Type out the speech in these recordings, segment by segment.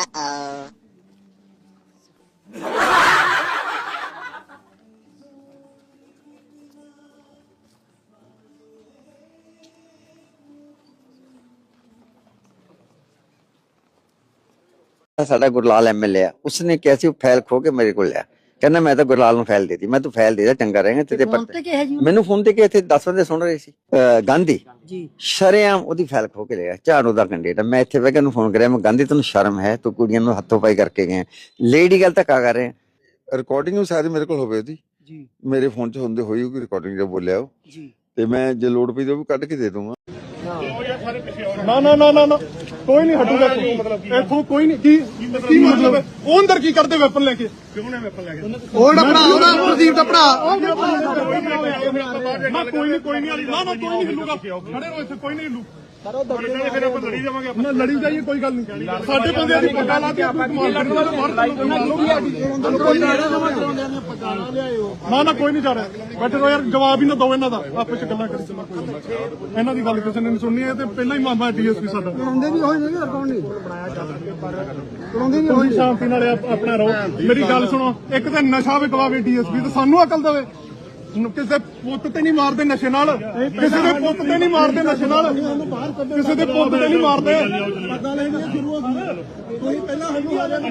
Uh-oh. ਸਾਡਾ Gurlal MLA ਆ ਉਸਨੇ ਕਿਹਾ ਸੀ ਉਹ ਫਾਈਲ ਖੋ ਕੇ ਮੇਰੇ ਕੋਲ ਲਿਆ ਕਹਿੰਦਾ ਮੈਂ ਤਾਂ ਗੁਰਲਾਲ ਨੂੰ ਫਾਈਲ ਦੇਤੀ। ਮੈਂ ਤੂੰ ਫਾਈਲ ਦੇ ਦੇ ਚੰਗਾ ਰਹੇਗਾ ਤੇ ਫੋਨ ਪਰ ਤੇ ਮੈਨੂੰ ਫੋਨ ਤੇ ਕਿ ਇੱਥੇ 10 ਬੰਦੇ ਸੁਣ ਰਹੇ ਸੀ ਗਾਂਧੀ। ਜੀ। ਸ਼ਰੇਆਮ ਉਹਦੀ ਫਾਈਲ ਖੋ ਕੇ ਲਿਆ ਝਾੜੂ ਦਾ ਕੈਂਡੀਡੇਟ ਮੈਂ ਇੱਥੇ ਬਹਿ ਕੇ ਉਹਨੂੰ ਫੋਨ ਕਰਿਆ ਮੈਂ ਗਾਂਧੀ ਤੈਨੂੰ ਸ਼ਰਮ ਹੈ? ਤੂੰ ਕੁੜੀਆਂ ਨੂੰ ਹੱਥੋਂ ਪਾਈ ਕਰਕੇ ਗਏ। ਲੇਡੀ ਗੱਲ ਧੱਕਾ ਕਰ ਰਹੇ। ਰਿਕਾਰਡਿੰਗ ਨੂੰ ਸ਼ਾਇਦ ਮੇਰੇ ਕੋਲ ਹੋਵੇ ਉਹਦੀ। ਜੀ। ਮੇਰੇ ਫੋਨ 'ਚ ਹੁੰਦੇ ਹੋਈ ਹੋਊਗੀ ਰਿਕਾਰਡਿੰਗ ਜੋ ਬੋਲਿਆ ਉਹ। ਜੀ। ਤੇ ਮੈਂ ਜੇ ਲੋਡ ਪਈ ਤਾਂ ਉਹ ਵੀ ਕੱਢ ਕੇ ਦੇ ਦੂੰਗਾ ਨਾ ਨਾ ਨਾ ਨਾ ਨਾ। ਕੋਈ ਨਹੀਂ ਹਟੂਗਾ ਇੱਥੋਂ। ਇੱਥੋਂ ਕੋਈ ਨਹੀਂ। ਕੀ ਕੀ ਮਤਲਬ ਹੈ? ਉਹ ਅੰਦਰ ਕੀ ਕਰਦੇ ਵੈਪਨ ਲੈ ਕੇ? ਕਿਉਂ ਨੇ ਵੈਪਨ ਲੈ ਕੇ? ਉਹ ਉਹਦਾ ਪ੍ਰਦੀਪ ਦਾ ਭਰਾ। ਨਾ ਕੋਈ ਨਹੀਂ ਕੋਈ ਨਹੀਂ ਨਾ ਨਾ ਕੋਈ ਨਹੀਂ ਹਿੱਲੂਗਾ ਖੜੇ ਰਹੋ ਇੱਥੇ ਕੋਈ ਨਹੀਂ ਹਿੱਲੂ ਫਿਰ ਆਪਾਂ ਲੜੀ ਜਾਵਾਂਗੇ ਆਪਾਂ। ਲੜੀ ਜਾਈਏ ਕੋਈ ਗੱਲ ਨਹੀਂ। ਸਾਡੇ ਬੰਦਿਆਂ ਦੀ ਪੱਗਾ ਲਾ ਕੇ ਆਪਾਂ ਕਮਾਲ ਕਰਦੇ ਹਾਂ। ਬਾਹਰ ਨਾ ਨਾ ਕੋਈ ਨਹੀਂ ਜਾ ਰਿਹਾ। ਬੈਠੇ ਰਹੋ ਯਾਰ ਜਵਾਬ ਹੀ ਨਾ ਦਿਓ ਇਹਨਾਂ ਦਾ। ਆਪਸ ਚ ਗੱਲਾਂ ਕਰੀ। ਚੱਲੋ ਕੋਈ ਨਹੀਂ। ਇਹਨਾਂ ਦੀ ਗੱਲ ਕਿਸੇ ਨੇ ਨਹੀਂ ਸੁਣਨੀ ਹੈ ਤੇ ਪਹਿਲਾਂ ਹੀ ਮਾਮਾ ਡੀਐਸਪੀ ਸਾਡਾ। ਕਰਾਉਂਦੇ ਵੀ ਹੋਏ ਨੇ ਰਿਕਾਰਡ ਨਹੀਂ? ਕਰਾਉਂਦੇ ਵੀ ਹੋਏ ਤੁਸੀਂ ਸ਼ਾਂਤੀ ਨਾਲ ਆਪ- ਆਪਣਾ ਰਹੋ। ਮੇਰੀ ਗੱਲ ਸੁਣੋ ਇੱਕ ਤਾਂ ਨਸ਼ਾ ਵਿਕਵਾਵੇ ਡੀਐਸਪੀ ਤੇ ਸਾਨੂੰ ਅਕਲ ਦੇਵੇ। ਕਿਸੇ ਪੁੱਤ ਤੇ ਨਹੀਂ ਮਾਰਦੇ ਨਸ਼ੇ ਨਾਲ। ਕਿਸੇ ਦੇ ਪੁੱਤ ਤੇ ਨਹੀਂ ਮਾਰਦੇ ਨਸ਼ੇ ਨਾਲ। ਕਿਸੇ ਦੇ ਪੁੱਤ ਤੇ ਨਹੀਂ ਮਾਰਦੇ। ਪਤਾ ਲੈਣ ਦੀ ਸ਼ੁਰੂ ਹੋ ਗਈ। ਕੋਈ ਪਹਿਲਾਂ ਹਜੂ ਆ ਜਾਣਾ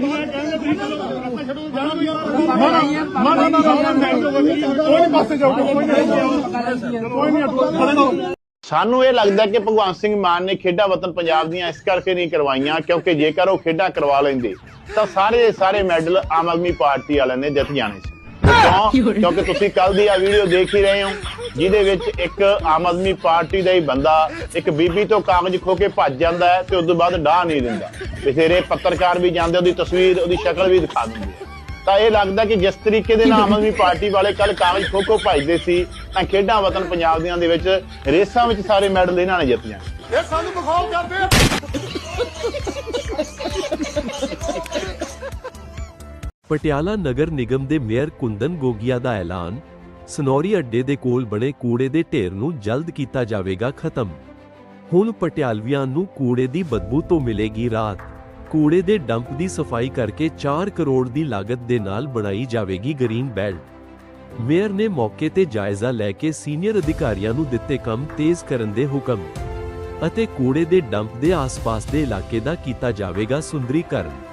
ਨਾ ਨਾ ਨਾ ਨਾ ਕੋਈ ਨਹੀਂ ਪਾਸੇ ਜਾਓਗੇ ਕੋਈ ਨਹੀਂ। ਕੋਈ ਨਹੀਂ ਖੜੇ ਰਹੋ। ਸਾਨੂੰ ਇਹ ਲੱਗਦਾ ਕਿ ਭਗਵੰਤ ਸਿੰਘ ਮਾਨ ਨੇ ਖੇਡਾਂ ਵਤਨ ਪੰਜਾਬ ਦੀਆਂ ਇਸ ਕਰਕੇ ਨਹੀਂ ਕਰਵਾਈਆਂ ਕਿਉਂਕਿ ਜੇਕਰ ਉਹ ਖੇਡਾਂ ਕਰਵਾ ਲੈਂਦੇ ਤਾਂ ਸਾਰੇ ਸਾਰੇ ਮੈਡਲ ਆਮ ਆਦਮੀ ਪਾਰਟੀ ਵਾਲਿਆਂ ਨੇ ਜਿੱਤ ਜਾਣੇ ਸੀ। ਕਿਉਂ ਕਿਉਂਕਿ ਤੁਸੀਂ ਕੱਲ ਦੀ ਆ ਵੀਡੀਓ ਦੇਖ ਹੀ ਰਹੇ ਹੋ ਜਿਹਦੇ ਵਿੱਚ ਇੱਕ ਆਮ ਆਦਮੀ ਪਾਰਟੀ ਦਾ ਹੀ ਬੰਦਾ ਇੱਕ ਬੀਬੀ ਤੋਂ ਕਾਗਜ਼ ਖੋ ਕੇ ਭੱਜ ਜਾਂਦਾ ਹੈ ਤੇ ਉਸ ਤੋਂ ਬਾਅਦ ਡਾਹ ਨਹੀਂ ਦਿੰਦਾ। ਬਥੇਰੇ ਪੱਤਰਕਾਰ ਵੀ ਜਾਂਦੇ ਉਹਦੀ ਤਸਵੀਰ ਉਹਦੀ ਸ਼ਕਲ ਵੀ ਦਿਖਾ ਦਿੰਦੇ। ਤਾਂ ਇਹ ਲੱਗਦਾ ਕਿ ਜਿਸ ਤਰੀਕੇ ਦੇ ਨਾਲ ਆਮ ਆਦਮੀ ਪਾਰਟੀ ਵਾਲੇ ਕੱਲ ਕਾਗਜ਼ ਖੋ ਖੋ ਭੱਜਦੇ ਸੀ ਤਾਂ ਖੇਡਾਂ ਵਤਨ ਪੰਜਾਬ ਦੀਆਂ ਦੇ ਵਿੱਚ ਰੇਸਾਂ ਵਿੱਚ ਸਾਰੇ ਮੈਡਲ ਇਹਨਾਂ ਨੇ ਜਿੱਤ ਜਾਣੇ ਇਹ ਸਾਨੂੰ ਬਖੌਲ ਕਰਦੇ ਪਟਿਆਲਾ ਨਗਰ ਨਿਗਮ ਦੇ ਮੇਅਰ ਕੁੰਦਨ ਗੋਗਿਆ ਦਾ ਐਲਾਨ, ਸਨੌਰੀ ਅੱਡੇ ਦੇ ਕੋਲ ਬਣੇ ਕੂੜੇ ਦੇ ਢੇਰ ਨੂੰ ਜਲਦ ਕੀਤਾ ਜਾਵੇਗਾ ਖਤਮ। ਹੁਣ ਪਟਿਆਲਵੀਆਂ ਨੂੰ ਕੂੜੇ ਦੀ ਬਦਬੂ ਤੋਂ ਮਿਲੇਗੀ ਰਾਹਤ। ਕੂੜੇ ਦੇ ਡੰਪ ਦੀ ਸਫ਼ਾਈ ਕਰਕੇ 4 ਕਰੋੜ ਦੀ ਲਾਗਤ ਦੇ ਨਾਲ ਬਣਾਈ ਜਾਵੇਗੀ ਗ੍ਰੀਨ ਬੈਲਟ। ਮੇਅਰ ਨੇ ਮੌਕੇ ਤੇ ਜਾਇਜ਼ਾ ਲੈ ਕੇ ਸੀਨੀਅਰ ਅਧਿਕਾਰੀਆਂ ਨੂੰ ਦਿੱਤੇ ਕੰਮ ਤੇਜ਼ ਕਰਨ ਦੇ ਹੁਕਮ ਅਤੇ ਕੂੜੇ ਦੇ ਡੰਪ ਦੇ ਆਸ-ਪਾਸ ਦੇ ਇਲਾਕੇ ਦਾ ਕੀਤਾ ਜਾਵੇਗਾ ਸੁੰਦਰੀਕਰਨ।